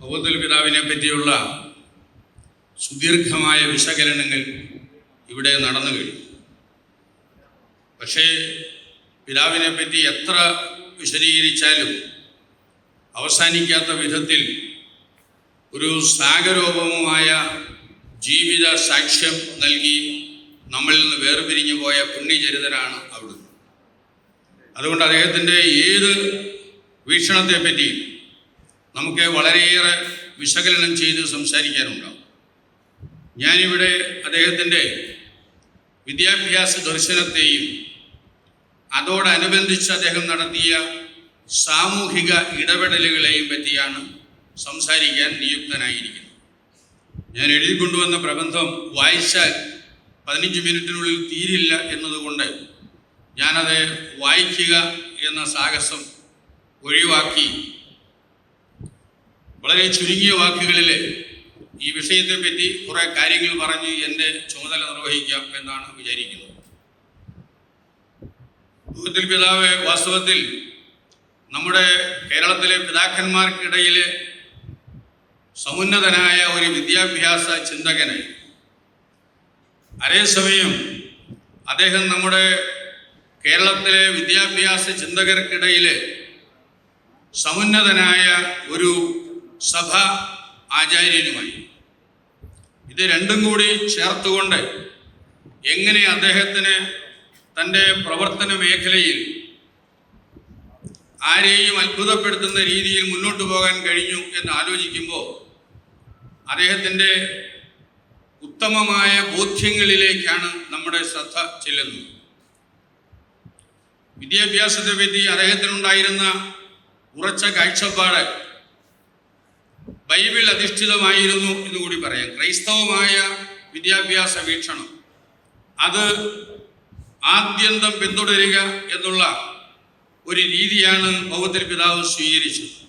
ഭഗവതുൽ പിതാവിനെ പറ്റിയുള്ള സുദീർഘമായ വിശകലനങ്ങൾ ഇവിടെ നടന്നു കഴിഞ്ഞു. പക്ഷേ പിതാവിനെ പറ്റി എത്ര വിശദീകരിച്ചാലും അവസാനിക്കാത്ത വിധത്തിൽ ഒരു സാഗരോപമായ ജീവിത സാക്ഷ്യം നൽകി നമ്മളിൽ നിന്ന് വേർപിരിഞ്ഞു പോയ പുണ്യചരിതനാണ് അവിടുന്ന്. അതുകൊണ്ട് അദ്ദേഹത്തിന്റെ ഏത് വീക്ഷണത്തെപ്പറ്റി നമുക്ക് വളരെയേറെ വിശകലനം ചെയ്ത് സംസാരിക്കാനുണ്ടാവും. ഞാനിവിടെ അദ്ദേഹത്തിന്റെ വിദ്യാഭ്യാസ ദർശനത്തെയും അതോടനുബന്ധിച്ച് അദ്ദേഹം നടത്തിയ സാമൂഹിക ഇടപെടലുകളെയും പറ്റിയാണ് സംസാരിക്കാൻ നിയുക്തനായിരിക്കുന്നത്. ഞാൻ എഴുതി കൊണ്ടുവന്ന പ്രബന്ധം വായിച്ചാൽ പതിനഞ്ച് മിനിറ്റിനുള്ളിൽ തീരില്ല എന്നതുകൊണ്ട് ഞാനത് വായിക്കുക എന്ന സാഹസം ഒഴിവാക്കി വളരെ ചുരുങ്ങിയ വാക്കുകളിൽ ഈ വിഷയത്തെ പറ്റി കുറേ കാര്യങ്ങൾ പറഞ്ഞ് എന്റെ ചുമതല നിർവഹിക്കാം എന്നാണ് വിചാരിക്കുന്നത്. ഭൂത്തിൽ പിതാവ് വാസ്തവത്തിൽ നമ്മുടെ കേരളത്തിലെ പിതാക്കന്മാർക്കിടയിൽ സമുന്നതനായ ഒരു വിദ്യാഭ്യാസ ചിന്തകനായി അതേസമയം അദ്ദേഹം നമ്മുടെ കേരളത്തിലെ വിദ്യാഭ്യാസ ചിന്തകർക്കിടയിൽ സമുന്നതനായ ഒരു സഭ ആചാര്യനുമായി. ഇത് രണ്ടും കൂടി ചേർത്തുകൊണ്ട് എങ്ങനെ അദ്ദേഹത്തിന് തന്റെ പ്രവർത്തന മേഖലയിൽ ആരെയും അത്ഭുതപ്പെടുത്തുന്ന രീതിയിൽ മുന്നോട്ട് പോകാൻ കഴിഞ്ഞു എന്ന് ആലോചിക്കുമ്പോൾ അദ്ദേഹത്തിന്റെ ഉത്തമമായ ബോധ്യങ്ങളിലേക്കാണ് നമ്മുടെ ശ്രദ്ധ ചെല്ലുന്നത്. വിദ്യാഭ്യാസത്തെ പറ്റി അദ്ദേഹത്തിനുണ്ടായിരുന്ന ഉറച്ച കാഴ്ചപ്പാട് ബൈബിൾ അധിഷ്ഠിതമായിരുന്നു എന്ന് കൂടി പറയാം. ക്രൈസ്തവമായ വിദ്യാഭ്യാസ വീക്ഷണം. അത് ആദ്യന്തം പിന്തുടരുക എന്നുള്ള ഒരു രീതിയാണ് ഭൗത്തിൽ പിതാവ് സ്വീകരിച്ചത്.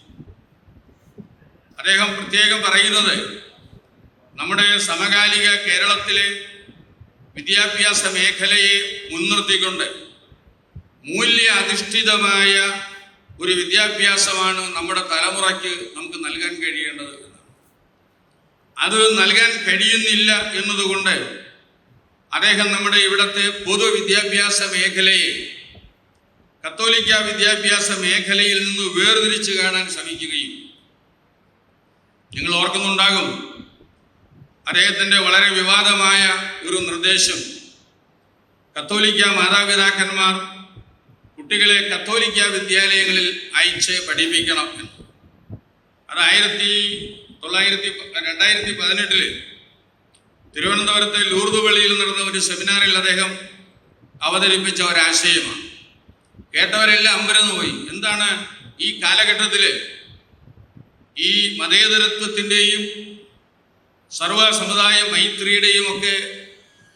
അദ്ദേഹം പ്രത്യേകം പറയുന്നത് നമ്മുടെ സമകാലിക കേരളത്തിലെ വിദ്യാഭ്യാസ മേഖലയെ മുൻനിർത്തിക്കൊണ്ട് മൂല്യ അധിഷ്ഠിതമായ ഒരു വിദ്യാഭ്യാസമാണ് നമ്മുടെ തലമുറയ്ക്ക് നമുക്ക് നൽകാൻ കഴിയേണ്ടത്. അത് നൽകാൻ കഴിയുന്നില്ല എന്നതുകൊണ്ട് അദ്ദേഹം നമ്മുടെ ഇവിടുത്തെ പൊതുവിദ്യാഭ്യാസ മേഖലയെ കത്തോലിക്ക വിദ്യാഭ്യാസ മേഖലയിൽ നിന്ന് വേർതിരിച്ച് കാണാൻ ശ്രമിക്കുകയും നിങ്ങൾ ഓർക്കുന്നുണ്ടാകും അദ്ദേഹത്തിന്റെ വളരെ വിവാദമായ ഒരു നിർദ്ദേശം. കത്തോലിക്ക മാതാപിതാക്കന്മാർ കുട്ടികളെ കത്തോലിക്ക വിദ്യാലയങ്ങളിൽ അയച്ച് പഠിപ്പിക്കണം എന്ന്. അത് ആയിരത്തി തൊള്ളായിരത്തി രണ്ടായിരത്തി പതിനെട്ടിൽ തിരുവനന്തപുരത്തെ ലൂർദ് പള്ളിയിൽ നടന്ന ഒരു സെമിനാറിൽ അദ്ദേഹം അവതരിപ്പിച്ച ഒരാശയമാണ്. കേട്ടവരെല്ലാം അമ്പരന്ന് പോയി. എന്താണ് ഈ കാലഘട്ടത്തിൽ ഈ മതേതരത്വത്തിന്റെയും സർവ സമുദായ മൈത്രിയുടെയും ഒക്കെ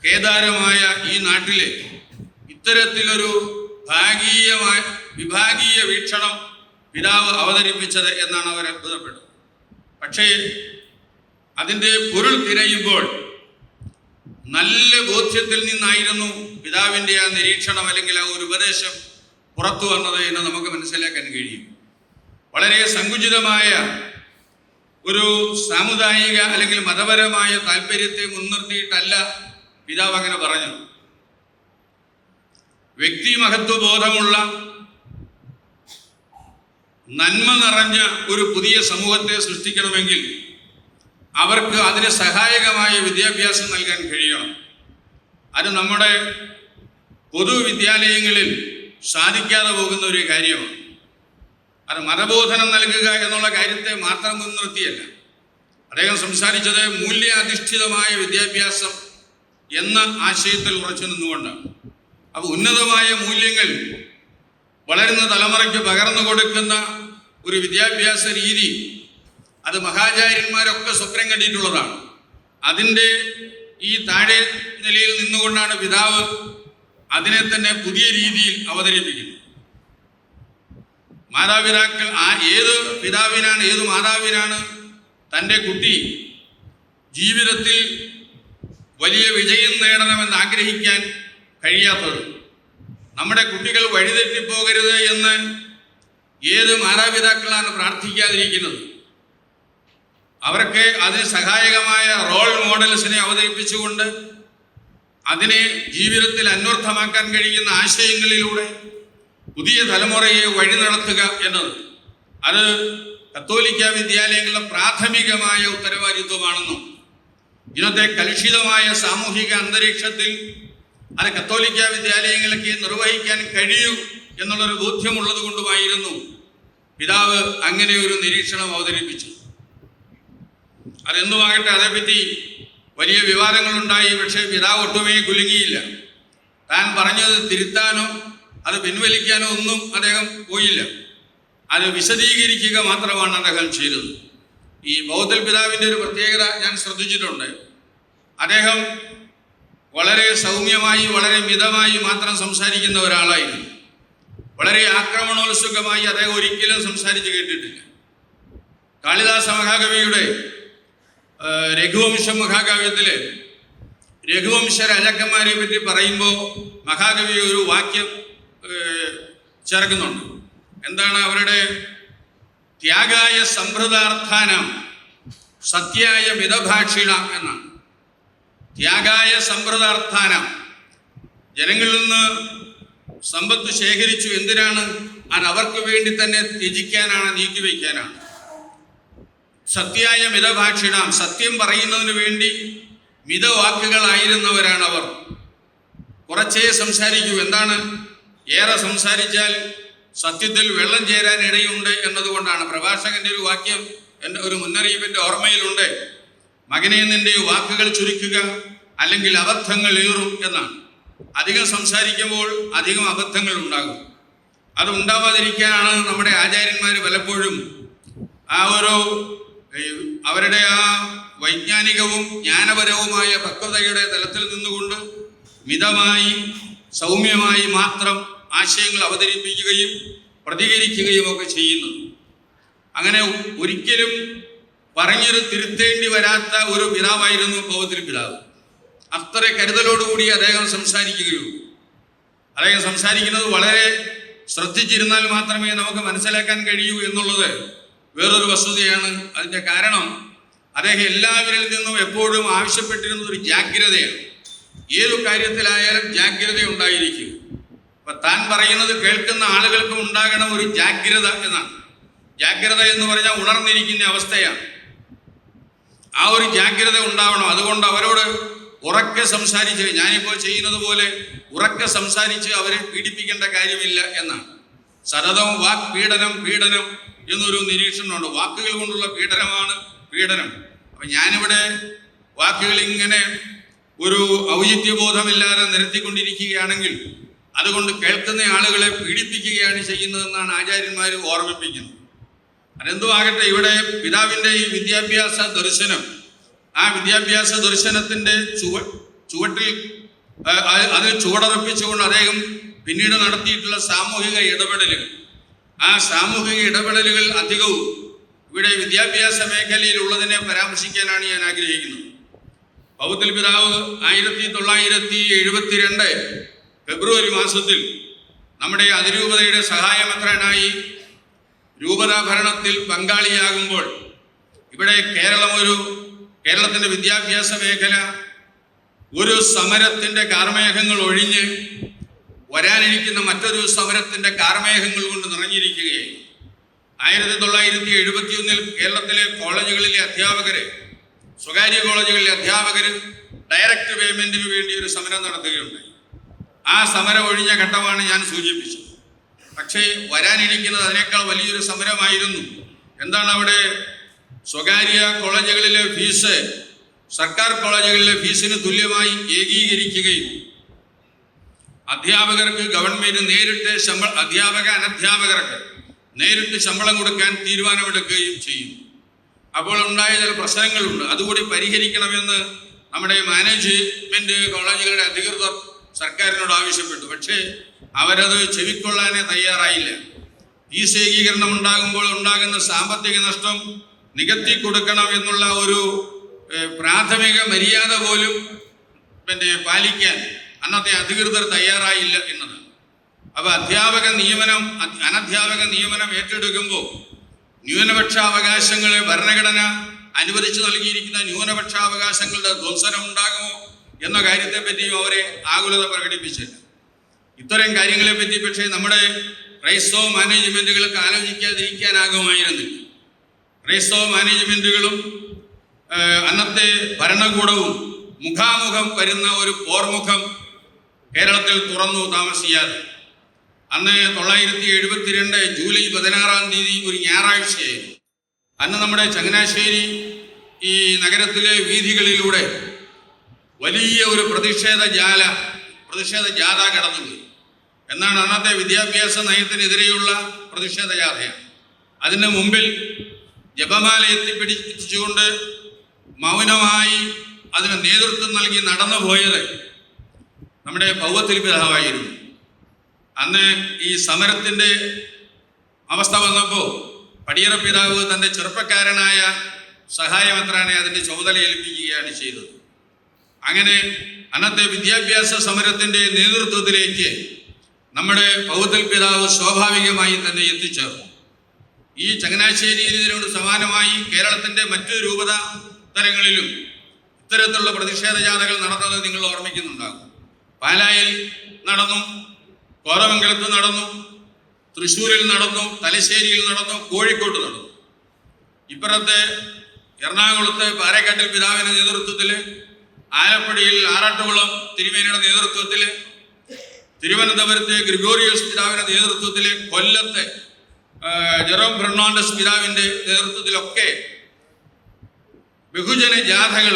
കേദാരമായ ഈ നാട്ടിലെ ഇത്തരത്തിലൊരു ഭാഗീയമായ വിഭാഗീയ വീക്ഷണം പിതാവ് അവതരിപ്പിച്ചത് എന്നാണ് അവർ അത്ഭുതപ്പെട്ടത്. പക്ഷേ അതിന്റെ പൊരുൾ തിരയുമ്പോൾ നല്ല ബോധ്യത്തിൽ നിന്നായിരുന്നു പിതാവിന്റെ ആ നിരീക്ഷണം അല്ലെങ്കിൽ ആ ഒരു ഉപദേശം പുറത്തു വന്നത് എന്ന് നമുക്ക് മനസ്സിലാക്കാൻ കഴിയും. വളരെ സങ്കുചിതമായ ഒരു സാമുദായിക അല്ലെങ്കിൽ മതപരമായ താല്പര്യത്തെ മുൻനിർത്തിയിട്ടല്ല പിതാവ് അങ്ങനെ പറഞ്ഞു വ്യക്തി മഹത്വബോധമുള്ള നന്മ നിറഞ്ഞ ഒരു പുതിയ സമൂഹത്തെ സൃഷ്ടിക്കണമെങ്കിൽ അവർക്ക് അതിന് സഹായകമായ വിദ്യാഭ്യാസം നൽകാൻ കഴിയണം. അത് നമ്മുടെ പൊതുവിദ്യാലയങ്ങളിൽ സാധിക്കാതെ പോകുന്ന ഒരു കാര്യമാണ്. അത് മതബോധനം നൽകുക എന്നുള്ള കാര്യത്തെ മാത്രം മുൻനിർത്തിയല്ല. അദ്ദേഹം സംസാരിച്ചത് മൂല്യാധിഷ്ഠിതമായ വിദ്യാഭ്യാസം എന്ന ആശയത്തിൽ ഉറച്ചു നിന്നുകൊണ്ടാണ്. അപ്പോൾ ഉന്നതമായ മൂല്യങ്ങൾ വളരുന്ന തലമുറയ്ക്ക് പകർന്നു കൊടുക്കുന്ന ഒരു വിദ്യാഭ്യാസ രീതി അത് മഹാചാര്യന്മാരൊക്കെ സ്വപ്നം കണ്ടിട്ടുള്ളതാണ്. അതിന്റെ ഈ താഴെ നിലയിൽ നിന്നുകൊണ്ടാണ് പിതാവ് അതിനെ തന്നെ പുതിയ രീതിയിൽ അവതരിപ്പിക്കുന്നത്. മാതാപിതാക്കൾ ആ ഏത് പിതാവിനാണ് ഏത് മാതാവിനാണ് തന്റെ കുട്ടി ജീവിതത്തിൽ വലിയ വിജയം നേടണമെന്ന് ആഗ്രഹിക്കാൻ കഴിയാത്തത്. നമ്മുടെ കുട്ടികൾ വഴിതെറ്റിപ്പോകരുത് എന്ന് ഏത് മാതാപിതാക്കളാണ് പ്രാർത്ഥിക്കാതിരിക്കുന്നത്? അവർക്ക് അതിന് സഹായകമായ റോൾ മോഡൽസിനെ അവതരിപ്പിച്ചുകൊണ്ട് അതിനെ ജീവിതത്തിൽ അന്വർത്ഥമാക്കാൻ കഴിയുന്ന ആശയങ്ങളിലൂടെ പുതിയ തലമുറയെ വഴി നടത്തുക എന്നത്. അത് കത്തോലിക്ക വിദ്യാലയങ്ങളുടെ പ്രാഥമികമായ ഉത്തരവാദിത്വമാണെന്നും ഇന്നത്തെ കലുഷിതമായ സാമൂഹിക അന്തരീക്ഷത്തിൽ അത് കത്തോലിക്ക വിദ്യാലയങ്ങൾക്ക് നിർവഹിക്കാൻ കഴിയൂ എന്നുള്ളൊരു ബോധ്യമുള്ളത് കൊണ്ടുമായിരുന്നു പിതാവ് അങ്ങനെ ഒരു നിരീക്ഷണം അവതരിപ്പിച്ചു അതെന്തുമാകട്ടെ അതേപ്പറ്റി വലിയ വിവാദങ്ങളുണ്ടായി പക്ഷേ പിതാവ് ഒട്ടുമേ കുലുങ്ങിയില്ല. താൻ പറഞ്ഞത് തിരുത്താനോ അത് പിൻവലിക്കാനോ ഒന്നും അദ്ദേഹം പോയില്ല. അത് വിശദീകരിക്കുക മാത്രമാണ് അദ്ദേഹം ചെയ്തത്. ഈ ബൗദ്ധൽ പിതാവിന്റെ ഒരു പ്രത്യേകത ഞാൻ ശ്രദ്ധിച്ചിട്ടുണ്ട്. അദ്ദേഹം വളരെ സൗമ്യമായി വളരെ മിതമായി മാത്രം സംസാരിക്കുന്ന ഒരാളായിരുന്നു. വളരെ ആക്രമണോത്സുകമായി അദ്ദേഹം ഒരിക്കലും സംസാരിച്ച് കേട്ടിട്ടില്ല. കാളിദാസ മഹാകവിയുടെ രഘുവംശ മഹാകാവ്യത്തിൽ രഘുവംശ രാജാക്കന്മാരെ പറ്റി പറയുമ്പോൾ മഹാകവി ഒരു വാക്യം ചേർക്കുന്നുണ്ട്. എന്താണ് അവരുടെ ത്യാഗായ സമ്പ്രദാർത്ഥാനം സത്യായ മിതഭാക്ഷിണ എന്നാണ്. ത്യാഗായ സമ്പ്രദാർത്ഥാനം. ജനങ്ങളിൽ നിന്ന് സമ്പത്ത് ശേഖരിച്ചു എന്തിനാണ്? അത് അവർക്ക് വേണ്ടി തന്നെ ത്യജിക്കാനാണ് നീക്കിവെക്കാനാണ് സത്യായ മിതഭാക്ഷിണാം സത്യം പറയുന്നതിന് വേണ്ടി മിതവാക്കുകളായിരുന്നവരാണ് അവർ. കുറച്ചേ സംസാരിക്കൂ. എന്താണ്? ഏറെ സംസാരിച്ചാൽ സത്യത്തിൽ വെള്ളം ചേരാൻ ഇടയുണ്ട് എന്നതുകൊണ്ടാണ്. പ്രഭാഷകന്റെ ഒരു വാക്യം എന്റെ ഒരു മുന്നറിയിപ്പിന്റെ ഓർമ്മയിലുണ്ട്. മകനെ നിന്റെ വാക്കുകൾ ചുരുക്കുക അല്ലെങ്കിൽ അബദ്ധങ്ങൾ ഏറും എന്നാണ്. അധികം സംസാരിക്കുമ്പോൾ അധികം അബദ്ധങ്ങൾ ഉണ്ടാകും. അത് ഉണ്ടാവാതിരിക്കാനാണ് നമ്മുടെ ആചാര്യന്മാർ പലപ്പോഴും ആ ഒരു അവരുടെ ആ വൈജ്ഞാനികവും ജ്ഞാനപരവുമായ പക്വതയുടെ തലത്തിൽ നിന്നുകൊണ്ട് മിതമായി സൗമ്യമായി മാത്രം ആശയങ്ങൾ അവതരിപ്പിക്കുകയും പ്രതികരിക്കുകയും ഒക്കെ ചെയ്യുന്നു അങ്ങനെ ഒരിക്കലും പറഞ്ഞൊരു തിരുത്തേണ്ടി വരാത്ത ഒരു പിതാവായിരുന്നു പൗത്തിൽ പിതാവ്. അത്ര കരുതലോടുകൂടി അദ്ദേഹം സംസാരിക്കുകയുള്ളൂ. അദ്ദേഹം സംസാരിക്കുന്നത് വളരെ ശ്രദ്ധിച്ചിരുന്നാൽ മാത്രമേ നമുക്ക് മനസ്സിലാക്കാൻ കഴിയൂ എന്നുള്ളത് വേറൊരു വസ്തുതയാണ്. അതിന്റെ കാരണം അദ്ദേഹം എല്ലാവരിൽ നിന്നും എപ്പോഴും ആവശ്യപ്പെട്ടിരുന്ന ഒരു ജാഗ്രതയാണ്. ഏതു കാര്യത്തിലായാലും ജാഗ്രത ഉണ്ടായിരിക്കും. അപ്പൊ താൻ പറയുന്നത് കേൾക്കുന്ന ആളുകൾക്കും ഉണ്ടാകണം ഒരു ജാഗ്രത എന്നാണ്. ജാഗ്രത എന്ന് പറഞ്ഞാൽ ഉണർന്നിരിക്കുന്ന അവസ്ഥയാണ്. ആ ഒരു ജാഗ്രത ഉണ്ടാവണം. അതുകൊണ്ട് അവരോട് ഉറക്കെ സംസാരിച്ച് ഞാനിപ്പോൾ ചെയ്യുന്നത് പോലെ ഉറക്കെ സംസാരിച്ച് അവരെ പീഡിപ്പിക്കേണ്ട കാര്യമില്ല എന്നാണ്. സരതവും വാക് പീഡനം പീഡനം എന്നൊരു നിരീക്ഷണമുണ്ട്. വാക്കുകൾ കൊണ്ടുള്ള പീഡനമാണ് പീഡനം. അപ്പൊ ഞാനിവിടെ വാക്കുകൾ ഇങ്ങനെ ഒരു ഔചിത്യബോധമില്ലാതെ നിരത്തിക്കൊണ്ടിരിക്കുകയാണെങ്കിൽ അതുകൊണ്ട് കേൾക്കുന്ന ആളുകളെ പീഡിപ്പിക്കുകയാണ് ചെയ്യുന്നതെന്നാണ് ആചാര്യന്മാർ ഓർമ്മിപ്പിക്കുന്നത്. അതെന്തുമാകട്ടെ ഇവിടെ പിതാവിന്റെ ഈ വിദ്യാഭ്യാസ ദർശനം ആ വിദ്യാഭ്യാസ ദർശനത്തിന്റെ ചുവ ചുവട്ടിൽ അത് ചുവടറപ്പിച്ചുകൊണ്ട് അദ്ദേഹം പിന്നീട് നടത്തിയിട്ടുള്ള സാമൂഹിക ഇടപെടലുകൾ. ആ സാമൂഹിക ഇടപെടലുകൾ അധികവും ഇവിടെ വിദ്യാഭ്യാസ മേഖലയിൽ ഉള്ളതിനെ പരാമർശിക്കാനാണ് ഞാൻ ആഗ്രഹിക്കുന്നത്. പൗത്തിൽ പിതാവ് ആയിരത്തി തൊള്ളായിരത്തി എഴുപത്തിരണ്ട് ഫെബ്രുവരി മാസത്തിൽ നമ്മുടെ അതിരൂപതയുടെ സഹായമെത്രാനായി രൂപതാഭരണത്തിൽ പങ്കാളിയാകുമ്പോൾ ഇവിടെ കേരളം ഒരു കേരളത്തിന്റെ വിദ്യാഭ്യാസ മേഖല ഒരു സമരത്തിന്റെ കാർമേഘങ്ങൾ ഒഴിഞ്ഞ് വരാനിരിക്കുന്ന മറ്റൊരു സമരത്തിന്റെ കാർമേഘങ്ങൾ കൊണ്ട് നിറഞ്ഞിരിക്കുകയായി. ആയിരത്തി തൊള്ളായിരത്തി എഴുപത്തി ഒന്നിൽ കേരളത്തിലെ കോളേജുകളിലെ അധ്യാപകർ സ്വകാര്യ കോളേജുകളിലെ അധ്യാപകർ ഡയറക്റ്റ് പേയ്മെന്റിന് വേണ്ടി ഒരു സമരം നടത്തുകയുണ്ടായി. ആ സമരം ഒഴിഞ്ഞ ഘട്ടമാണ് ഞാൻ സൂചിപ്പിച്ചത്. പക്ഷേ വരാനിരിക്കുന്നത് അതിനേക്കാൾ വലിയൊരു സമരമായിരുന്നു. എന്താണ് അവിടെ സ്വകാര്യ കോളേജുകളിലെ ഫീസ് സർക്കാർ കോളേജുകളിലെ ഫീസിന് തുല്യമായി ഏകീകരിക്കുകയും അധ്യാപകർക്ക് ഗവൺമെന്റ് നേരിട്ട് ശമ്പള അധ്യാപക അനധ്യാപകർക്ക് നേരിട്ട് ശമ്പളം കൊടുക്കാൻ തീരുമാനമെടുക്കുകയും ചെയ്യും. അപ്പോൾ ഉണ്ടായ ചില പ്രശ്നങ്ങളുണ്ട്. അതുകൂടി പരിഹരിക്കണമെന്ന് നമ്മുടെ മാനേജ്മെന്റ് കോളേജുകളുടെ അധികൃതർ സർക്കാരിനോട് ആവശ്യപ്പെട്ടു. പക്ഷേ അവരത് ചെവിക്കൊള്ളാനേ തയ്യാറായില്ല. ഫീസ് ഏകീകരണം ഉണ്ടാകുമ്പോൾ ഉണ്ടാകുന്ന സാമ്പത്തിക നഷ്ടം നികത്തി കൊടുക്കണം എന്നുള്ള ഒരു പ്രാഥമിക മര്യാദ പോലും പിന്നെ പാലിക്കാൻ അന്നത്തെ അധികൃതർ തയ്യാറായില്ല എന്നത്. അപ്പൊ അധ്യാപക നിയമനം അനധ്യാപക നിയമനം ഏറ്റെടുക്കുമ്പോൾ ന്യൂനപക്ഷ അവകാശങ്ങളെ ഭരണഘടന അനുവദിച്ചു നൽകിയിരിക്കുന്ന ന്യൂനപക്ഷാവകാശങ്ങളുടെ ധ്വംസനം ഉണ്ടാകുമോ എന്ന കാര്യത്തെ പറ്റിയും അവരെ ആകുലത പ്രകടിപ്പിച്ചില്ല. ഇത്തരം കാര്യങ്ങളെ പറ്റി പക്ഷേ നമ്മുടെ ക്രൈസ്തവ മാനേജ്മെന്റുകൾക്ക് ആലോചിക്കാതിരിക്കാനാകുമായിരുന്നില്ല. ക്രൈസ്തവ മാനേജ്മെന്റുകളും അന്നത്തെ ഭരണകൂടവും മുഖാമുഖം വരുന്ന ഒരു പോർമുഖം കേരളത്തിൽ തുറന്നു താമസിയാതെ അന്ന് തൊള്ളായിരത്തി എഴുപത്തിരണ്ട് ജൂലൈ പതിനാറാം തീയതി ഒരു ഞായറാഴ്ചയായിരുന്നു. അന്ന് നമ്മുടെ ചങ്ങനാശ്ശേരി ഈ നഗരത്തിലെ വീഥികളിലൂടെ വലിയ ഒരു പ്രതിഷേധ ജാല പ്രതിഷേധ ജാഥ കടന്നുപോയി. എന്നാണ് അന്നത്തെ വിദ്യാഭ്യാസ നയത്തിനെതിരെയുള്ള പ്രതിഷേധ ജാഥയാണ്. അതിന് മുമ്പിൽ ജപമാല എത്തിപ്പിടിച്ചുകൊണ്ട് മൗനമായി അതിന് നേതൃത്വം നൽകി നടന്നു പോയത് നമ്മുടെ പൗവത്തിൽ പിതാവായിരുന്നു. അന്ന് ഈ സമരത്തിന്റെ അവസ്ഥ വന്നപ്പോൾ പടിയറ പിതാവ് തന്റെ ചെറുപ്പക്കാരനായ സഹായമന്ത്രാനെ അതിന്റെ ചുമതല ഏൽപ്പിക്കുകയാണ് ചെയ്തത്. അങ്ങനെ അന്നത്തെ വിദ്യാഭ്യാസ സമരത്തിന്റെ നേതൃത്വത്തിലേക്ക് നമ്മുടെ പൗതൽ പിതാവ് സ്വാഭാവികമായി തന്നെ എത്തിച്ചേർന്നു. ഈ ചങ്ങനാശ്ശേരിയിൽ സമാനമായി കേരളത്തിന്റെ മറ്റു രൂപത തലങ്ങളിലും ഇത്തരത്തിലുള്ള പ്രതിഷേധ ജാഥകൾ നടന്നത് നിങ്ങൾ ഓർമ്മിക്കുന്നുണ്ടാകും. പാലായിൽ നടന്നു കോതമംഗലത്ത് നടന്നു തൃശ്ശൂരിൽ നടന്നു തലശ്ശേരിയിൽ നടന്നു കോഴിക്കോട്ട് നടന്നു. ഇപ്പുറത്തെ എറണാകുളത്ത് പാരക്കാട്ടിൽ പിതാവിന്റെ നേതൃത്വത്തിൽ ആലപ്പുഴയിൽ ആറാട്ടുകുളം തിരുമേനിയുടെ നേതൃത്വത്തിൽ തിരുവനന്തപുരത്തെ ഗ്രിഗോറിയസ് പിതാവിന്റെ നേതൃത്വത്തിൽ കൊല്ലത്തെ ജെറോം ഫെർണാണ്ടസ് പിതാവിന്റെ നേതൃത്വത്തിലൊക്കെ ബഹുജന ജാഥകൾ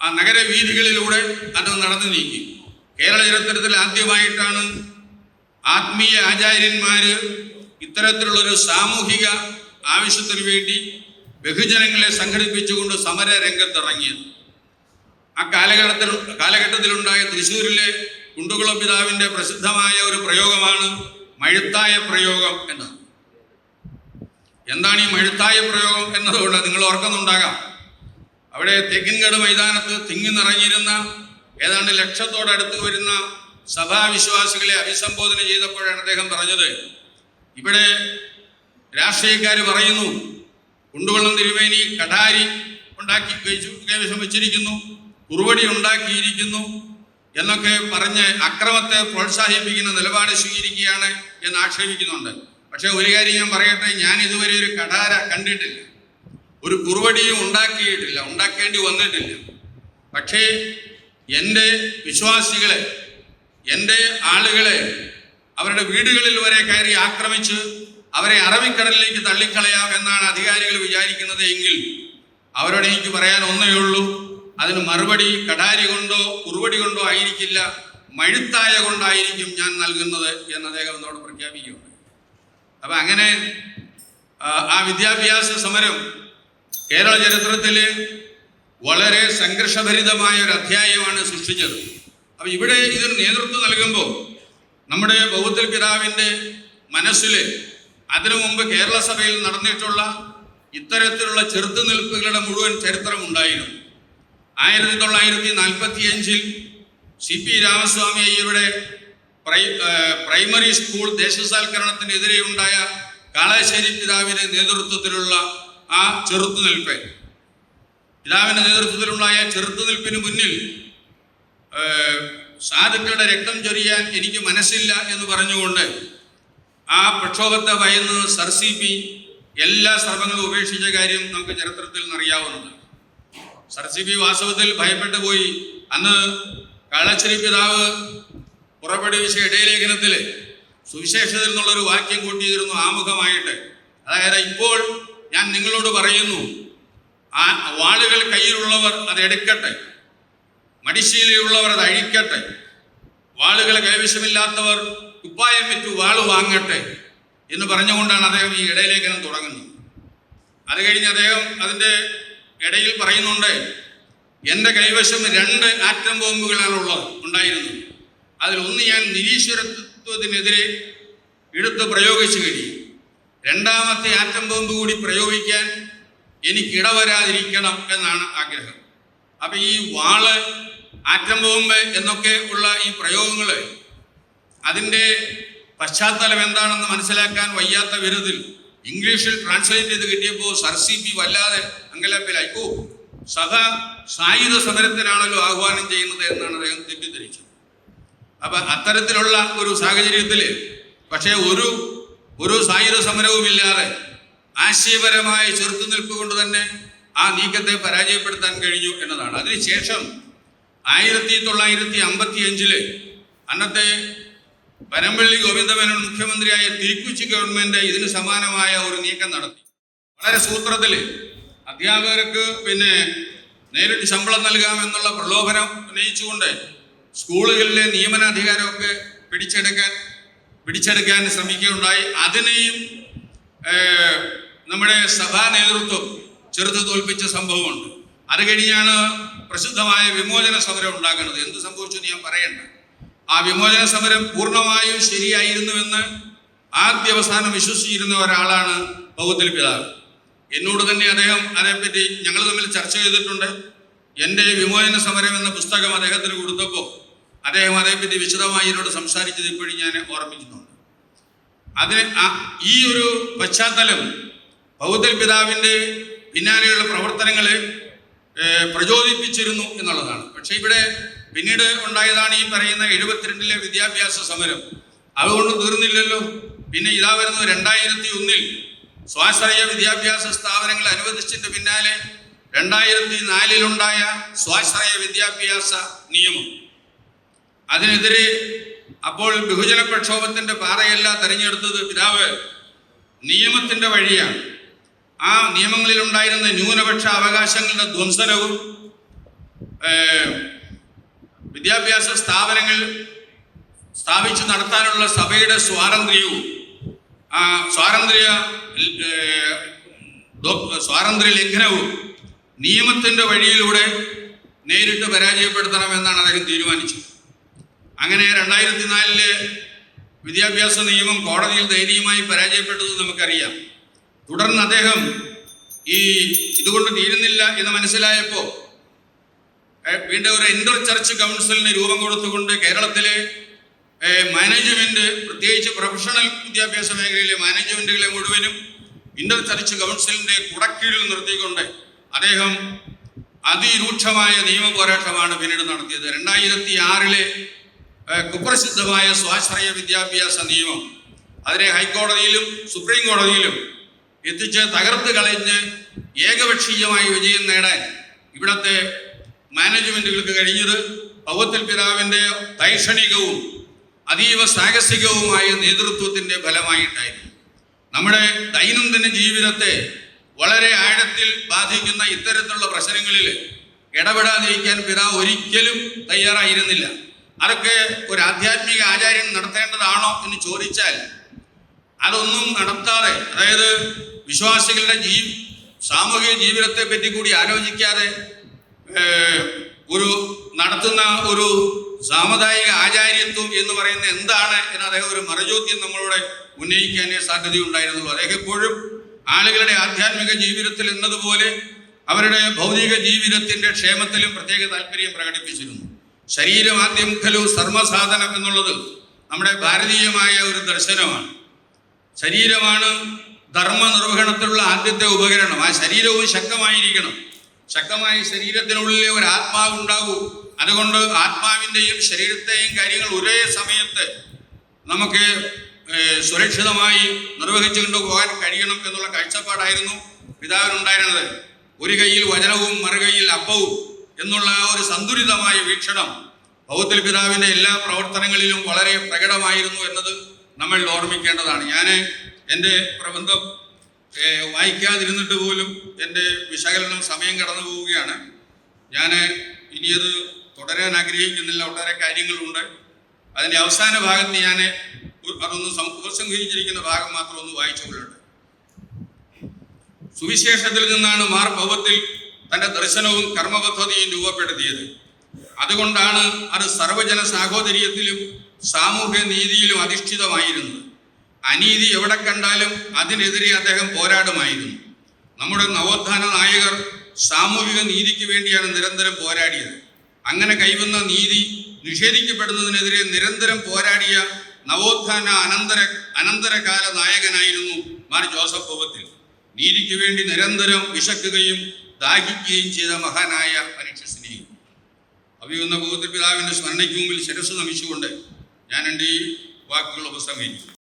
ആ നഗരവീഥികളിലൂടെ അത് നടന്നു നീക്കി. കേരള ചരിത്രത്തിൽ ആദ്യമായിട്ടാണ് ആത്മീയ ആചാര്യന്മാര് ഇത്തരത്തിലുള്ളൊരു സാമൂഹിക ആവശ്യത്തിന് വേണ്ടി ബഹുജനങ്ങളെ സംഘടിപ്പിച്ചുകൊണ്ട് സമര രംഗത്തിറങ്ങിയത് ആ കാലഘട്ടത്തിൽ കാലഘട്ടത്തിലുണ്ടായ തൃശ്ശൂരിലെ കുണ്ടുകുളം പിതാവിന്റെ പ്രസിദ്ധമായ ഒരു പ്രയോഗമാണ് മഴുത്തായ പ്രയോഗം എന്നത്. എന്താണ് ഈ മഴുത്തായ പ്രയോഗം എന്നതുകൊണ്ട് നിങ്ങൾ ഓർക്കുന്നുണ്ടാകാം. അവിടെ തെക്കിൻകട് മൈതാനത്ത് തിങ്ങി നിറഞ്ഞിരുന്ന ഏതാണ്ട് ലക്ഷത്തോടടുത്ത് വരുന്ന സഭാവിശ്വാസികളെ അഭിസംബോധന ചെയ്തപ്പോഴാണ് അദ്ദേഹം പറഞ്ഞത്. ഇവിടെ രാഷ്ട്രീയക്കാർ പറയുന്നു കുണ്ടുവള്ളം തിരുമേനി കടാരി ഉണ്ടാക്കി കൈവശം വെച്ചിരിക്കുന്നു കുറുവടി ഉണ്ടാക്കിയിരിക്കുന്നു എന്നൊക്കെ പറഞ്ഞ് അക്രമത്തെ പ്രോത്സാഹിപ്പിക്കുന്ന നിലപാട് സ്വീകരിക്കുകയാണ് എന്ന് ആക്ഷേപിക്കുന്നുണ്ട്. പക്ഷേ ഒരു കാര്യം ഞാൻ പറയട്ടെ ഞാൻ ഇതുവരെ ഒരു കടാര കണ്ടിട്ടില്ല. ഒരു കുറുവടിയും ഉണ്ടാക്കിയിട്ടില്ല ഉണ്ടാക്കേണ്ടി വന്നിട്ടില്ല. പക്ഷേ എന്റെ വിശ്വാസികളെ എന്റെ ആളുകളെ അവരുടെ വീടുകളിൽ വരെ കയറി ആക്രമിച്ച് അവരെ അറബിക്കടലിലേക്ക് തള്ളിക്കളയാം എന്നാണ് അധികാരികൾ വിചാരിക്കുന്നത് എങ്കിൽ അവരോട് എനിക്ക് പറയാൻ ഒന്നേ ഉള്ളൂ. അതിന് മറുപടി കടാരി കൊണ്ടോ കുറുവടി കൊണ്ടോ ആയിരിക്കില്ല. മഴുത്തായ കൊണ്ടായിരിക്കും ഞാൻ നൽകുന്നത് എന്ന് അദ്ദേഹം എന്നോട് പ്രഖ്യാപിക്കുകയുണ്ട് അപ്പൊ അങ്ങനെ ആ, വിദ്യാഭ്യാസ സമരം കേരള ചരിത്രത്തിൽ വളരെ സംഘർഷഭരിതമായ ഒരു അധ്യായമാണ് സൃഷ്ടിച്ചത്. അപ്പൊ ഇവിടെ ഇതിന് നേതൃത്വം നൽകുമ്പോൾ നമ്മുടെ ബൗദ്ധൽ പിതാവിന്റെ മനസ്സിൽ അതിനു മുമ്പ് കേരള സഭയിൽ നടന്നിട്ടുള്ള ഇത്തരത്തിലുള്ള ചെറുത്തുനിൽപ്പുകളുടെ മുഴുവൻ ചരിത്രം ഉണ്ടായിരുന്നു ആയിരത്തി തൊള്ളായിരത്തി നാൽപ്പത്തി അഞ്ചിൽ സി പി രാമസ്വാമി അയ്യരുടെ പ്രൈ പ്രൈമറി സ്കൂൾ ദേശസാൽക്കരണത്തിനെതിരെയുണ്ടായ കാളേശ്ശേരി പിതാവിന്റെ നേതൃത്വത്തിലുള്ള ആ ചെറുത്തുനിൽപ്പ്. പിതാവിന്റെ നേതൃത്വത്തിലുണ്ടായ ചെറുത്തുനിൽപ്പിന് മുന്നിൽ സാധുക്കളുടെ രക്തം ചൊരിയാൻ എനിക്ക് മനസ്സില്ല എന്ന് പറഞ്ഞുകൊണ്ട് ആ പ്രക്ഷോഭത്തെ ഭയന്ന് സർ സി പി എല്ലാ ശ്രമങ്ങളും ഉപേക്ഷിച്ച കാര്യം നമുക്ക് ചരിത്രത്തിൽ നിന്നറിയാവുന്നതാണ് സർ സി പി വാസ്തവത്തിൽ ഭയപ്പെട്ടു പോയി. അന്ന് കാളശ്ശേരി പിതാവ് പുറപ്പെടുവിച്ച ഇടയലേഖനത്തിൽ സുവിശേഷത്തിൽ നിന്നുള്ളൊരു വാക്യം കൂട്ടിയിരുന്നു ആമുഖമായിട്ട്. അതായത് ഇപ്പോൾ ഞാൻ നിങ്ങളോട് പറയുന്നു ആ വാളുകൾ കയ്യിലുള്ളവർ അത് എടുക്കട്ടെ മടിശീലയുള്ളവർ അത് അഴിക്കട്ടെ വാളുകൾ കൈവശമില്ലാത്തവർ കുപ്പായം വിറ്റു വാൾ വാങ്ങട്ടെ എന്ന് പറഞ്ഞുകൊണ്ടാണ് അദ്ദേഹം ഈ ഇടയലേഖനം തുടങ്ങുന്നത്. അത് കഴിഞ്ഞ് അദ്ദേഹം അതിന്റെ ഇടയിൽ പറയുന്നുണ്ട് എന്റെ കൈവശം രണ്ട് ആറ്റം ബോംബുകളാണ് ഉള്ളത് ഉണ്ടായിരുന്നു. അതിൽ ഒന്ന് ഞാൻ നിരീശ്വരത്വത്തിനെതിരെ എടുത്ത് പ്രയോഗിച്ചു കഴിയും രണ്ടാമത്തെ ആറ്റം ബോംബ് കൂടി പ്രയോഗിക്കാൻ എനിക്ക് ഇടവരാതിരിക്കണം എന്നാണ് ആഗ്രഹം. അപ്പൊ ഈ വാൾ ആറ്റം ബോംബ് എന്നൊക്കെ ഉള്ള ഈ പ്രയോഗങ്ങൾ അതിന്റെ പശ്ചാത്തലം എന്താണെന്ന് മനസ്സിലാക്കാൻ വയ്യാത്ത വിധത്തിൽ ഇംഗ്ലീഷിൽ ട്രാൻസ്ലേറ്റ് ചെയ്ത് കിട്ടിയപ്പോൾ സർ സി പി വല്ലാതെ അങ്കലാപ്പിലായി ഓ സഭ സായുധ സമരത്തിനാണല്ലോ ആഹ്വാനം ചെയ്യുന്നത് എന്നാണ് അദ്ദേഹം തെറ്റിദ്ധരിച്ചത്. അപ്പൊ അത്തരത്തിലുള്ള ഒരു സാഹചര്യത്തിൽ പക്ഷേ ഒരു ഒരു സായുധ സമരവുമില്ലാതെ ആശയപരമായ ചെറുത്തുനിൽപ്പ് കൊണ്ട് തന്നെ ആ നീക്കത്തെ പരാജയപ്പെടുത്താൻ കഴിഞ്ഞു എന്നതാണ്. അതിനുശേഷം ആയിരത്തി തൊള്ളായിരത്തി അമ്പത്തി അഞ്ചിൽ അന്നത്തെ പനമ്പള്ളി ഗോവിന്ദമേനോൻ മുഖ്യമന്ത്രിയായ തിരുക്കുച്ചി ഗവൺമെന്റ് ഇതിന് സമാനമായ ഒരു നീക്കം നടത്തി. വളരെ സൂത്രത്തിൽ അധ്യാപകർക്ക് പിന്നെ നേരിട്ട് ശമ്പളം നൽകാമെന്നുള്ള പ്രലോഭനം ഉന്നയിച്ചുകൊണ്ട് സ്കൂളുകളിലെ നിയമനാധികാരമൊക്കെ പിടിച്ചെടുക്കാൻ പിടിച്ചെടുക്കാൻ ശ്രമിക്കുകയുണ്ടായി. അതിനെയും നമ്മുടെ സഭാ നേതൃത്വം ചെറുത്ത് തോൽപ്പിച്ച സംഭവമുണ്ട്. അത് കഴിഞ്ഞാണ് പ്രസിദ്ധമായ വിമോചന സമരം ഉണ്ടാകുന്നത്. എന്ത് സംഭവിച്ചു ഞാൻ പറയണ്ട. ആ വിമോചന സമരം പൂർണമായും ശരിയായിരുന്നുവെന്ന് ആദ്യവസാനം വിശ്വസിച്ചിരുന്ന ഒരാളാണ് ഭൗത്തിൽ പിതാവ്. എന്നോട് തന്നെ അദ്ദേഹം അതേപ്പറ്റി ഞങ്ങൾ തമ്മിൽ ചർച്ച ചെയ്തിട്ടുണ്ട്. എന്റെ വിമോചന സമരം എന്ന പുസ്തകം അദ്ദേഹത്തിന് കൊടുത്തപ്പോൾ അദ്ദേഹം അതേപ്പറ്റി വിശദമായി എന്നോട് സംസാരിച്ചത് ഇപ്പോഴും ഞാൻ ഓർമ്മിക്കുന്നുണ്ട്. അതിന് ഈ ഒരു പശ്ചാത്തലം ഭൗതൽ പിതാവിന്റെ പിന്നാലെയുള്ള പ്രവർത്തനങ്ങളെ പ്രചോദിപ്പിച്ചിരുന്നു എന്നുള്ളതാണ്. പക്ഷേ ഇവിടെ പിന്നീട് ഉണ്ടായതാണ് ഈ പറയുന്ന എഴുപത്തിരണ്ടിലെ വിദ്യാഭ്യാസ സമരം. അതുകൊണ്ട് തീർന്നില്ലല്ലോ. പിന്നെ ഇതാ വരുന്നു രണ്ടായിരത്തി ഒന്നിൽ സ്വാശ്രയ വിദ്യാഭ്യാസ സ്ഥാപനങ്ങൾ അനുവദിച്ചതിന്റെ പിന്നാലെ രണ്ടായിരത്തി നാലിലുണ്ടായ സ്വാശ്രയ വിദ്യാഭ്യാസ നിയമം. അതിനെതിരെ അപ്പോൾ ബഹുജന പ്രക്ഷോഭത്തിന്റെ പാറയല്ല തെരഞ്ഞെടുത്തത് പിതാവ്. നിയമത്തിന്റെ വഴിയാണ്. ആ നിയമങ്ങളിൽ ഉണ്ടായിരുന്ന ന്യൂനപക്ഷ അവകാശങ്ങളുടെ ധ്വംസനവും വിദ്യാഭ്യാസ സ്ഥാപനങ്ങൾ സ്ഥാപിച്ചു നടത്താനുള്ള സഭയുടെ സ്വാതന്ത്ര്യവും ആ സ്വാതന്ത്ര്യ സ്വാതന്ത്ര്യ ലംഘനവും നിയമത്തിന്റെ വഴിയിലൂടെ നേരിട്ട് പരാജയപ്പെടുത്തണമെന്നാണ് അദ്ദേഹം തീരുമാനിച്ചത്. അങ്ങനെ രണ്ടായിരത്തി നാലിലെ വിദ്യാഭ്യാസ നിയമം കോടതിയിൽ ദയനീയമായി പരാജയപ്പെട്ടത് നമുക്കറിയാം. തുടർന്ന് അദ്ദേഹം ഈ ഇതുകൊണ്ട് തീരുന്നില്ല എന്ന് മനസ്സിലായപ്പോൾ വീണ്ടും ഒരു ഇന്റർ ചർച്ച് കൗൺസിലിന് രൂപം കൊടുത്തുകൊണ്ട് കേരളത്തിലെ മാനേജ്മെന്റ് പ്രത്യേകിച്ച് പ്രൊഫഷണൽ വിദ്യാഭ്യാസ മേഖലയിലെ മാനേജ്മെന്റുകളെ മുഴുവനും ഇന്റർ ചർച്ച് കൗൺസിലിന്റെ കുടക്കീഴിൽ നിർത്തിക്കൊണ്ട് അദ്ദേഹം അതിരൂക്ഷമായ നിയമ പോരാട്ടമാണ് പിന്നീട് നടത്തിയത്. രണ്ടായിരത്തി ആറിലെ കുപ്രസിദ്ധമായ സ്വാശ്രയ വിദ്യാഭ്യാസ നിയമം അതിനെ ഹൈക്കോടതിയിലും സുപ്രീം കോടതിയിലും എത്തിച്ച് തകർത്ത് കളഞ്ഞ് ഏകപക്ഷീയമായി വിജയം നേടാൻ ഇവിടത്തെ മാനേജ്മെന്റുകൾക്ക് കഴിഞ്ഞത് പൗവത്തിൽ പിതാവിന്റെ തൈക്ഷണികവും അതീവ സാഹസികവുമായ നേതൃത്വത്തിന്റെ ഫലമായിട്ടായിരുന്നു. നമ്മുടെ ദൈനംദിന ജീവിതത്തെ വളരെ ആഴത്തിൽ ബാധിക്കുന്ന ഇത്തരത്തിലുള്ള പ്രശ്നങ്ങളിൽ ഇടപെടാതിരിക്കാൻ പിതാവ് ഒരിക്കലും തയ്യാറായിരുന്നില്ല. അതൊക്കെ ഒരു ആധ്യാത്മിക ആചാര്യൻ നടത്തേണ്ടതാണോ എന്ന് ചോദിച്ചാൽ അതൊന്നും നടത്താതെ അതായത് വിശ്വാസികളുടെ ജീ സാമൂഹിക ജീവിതത്തെ പറ്റി കൂടി ആലോചിക്കാതെ ഒരു നടത്തുന്ന ഒരു സാമുദായിക ആചാര്യത്വം എന്ന് പറയുന്ന എന്താണ് എന്ന് അദ്ദേഹം ഒരു മറുചോദ്യം നമ്മളോട് ഉന്നയിക്കാനേ സാധ്യതയുണ്ടായിരുന്നുള്ളൂ. അദ്ദേഹം എപ്പോഴും ആളുകളുടെ ആധ്യാത്മിക ജീവിതത്തിൽ എന്നതുപോലെ അവരുടെ ഭൗതിക ജീവിതത്തിന്റെ ക്ഷേമത്തിലും പ്രത്യേക താല്പര്യം പ്രകടിപ്പിച്ചിരുന്നു. ശരീരം ആദ്യം ഖലു സർമ്മസാധനം എന്നുള്ളത് നമ്മുടെ ഭാരതീയമായ ഒരു ദർശനമാണ്. ശരീരമാണ് ധർമ്മ നിർവഹണത്തിലുള്ള ആദ്യത്തെ ഉപകരണം. ആ ശരീരവും ശക്തമായിരിക്കണം. ശക്തമായ ശരീരത്തിനുള്ളിലെ ഒരു ആത്മാവ് ഉണ്ടാകൂ. അതുകൊണ്ട് ആത്മാവിന്റെയും ശരീരത്തെയും കാര്യങ്ങൾ ഒരേ സമയത്ത് നമുക്ക് സുരക്ഷിതമായി നിർവഹിച്ചു കൊണ്ടുപോകാൻ കഴിയണം എന്നുള്ള കാഴ്ചപ്പാടായിരുന്നു പിതാവിനുണ്ടായിരുന്നത്. ഒരു കയ്യിൽ വചനവും മറുകൈയിൽ അപ്പവും എന്നുള്ള ഒരു സന്തുലിതമായ വീക്ഷണം ബൗദ്ധ പിതാവിന്റെ എല്ലാ പ്രവർത്തനങ്ങളിലും വളരെ പ്രകടമായിരുന്നു എന്നത് നമ്മൾ ഓർമ്മിക്കേണ്ടതാണ്. ഞാൻ എന്റെ പ്രബന്ധം വായിക്കാതിരുന്നിട്ട് പോലും എന്റെ വിശകലനം സമയം കടന്നു പോവുകയാണ്. ഞാൻ ഇനിയത് തുടരാൻ ആഗ്രഹിക്കുന്നില്ല. ഒട്ടേറെ കാര്യങ്ങളുണ്ട്. അതിന്റെ അവസാന ഭാഗത്ത് ഞാൻ അതൊന്ന് ഉപസംഹരിച്ചിരിക്കുന്ന ഭാഗം മാത്രം ഒന്ന് വായിച്ചു കൊള്ളട്ടെ സുവിശേഷത്തിൽ നിന്നാണ് മാർ ഭവത്തിൽ തന്റെ ദർശനവും കർമ്മപദ്ധതിയും രൂപപ്പെടുത്തിയത്. അതുകൊണ്ടാണ് അത് സർവജന സാഹോദര്യത്തിലും സാമൂഹ്യ നീതിയിലും അധിഷ്ഠിതമായിരുന്നത്. അനീതി എവിടെ കണ്ടാലും അതിനെതിരെ അദ്ദേഹം പോരാടുമായിരുന്നു. നമ്മുടെ നവോത്ഥാന നായകർ സാമൂഹിക നീതിക്ക് വേണ്ടിയാണ് നിരന്തരം പോരാടിയത്. അങ്ങനെ കൈവന്ന നീതി നിഷേധിക്കപ്പെടുന്നതിനെതിരെ നിരന്തരം പോരാടിയ നവോത്ഥാന അനന്തര അനന്തരകാല നായകനായിരുന്നു മാർ ജോസഫ് ഭവത്തിൽ നീതിക്ക് വേണ്ടി നിരന്തരം വിശക്കുകയും ദാഹിക്കുകയും ചെയ്ത മഹാനായ മനുഷ്യ സ്നേഹി. അഭിയുന്ന ഭൂതപിതാവിന്റെ സ്മരണയ്ക്ക് മുമ്പിൽ ശിരസ് നമിച്ചുകൊണ്ട് ഞാൻ എന്റെ ഈ വാക്കുകൾ ഉപസംഹരിക്കുന്നു.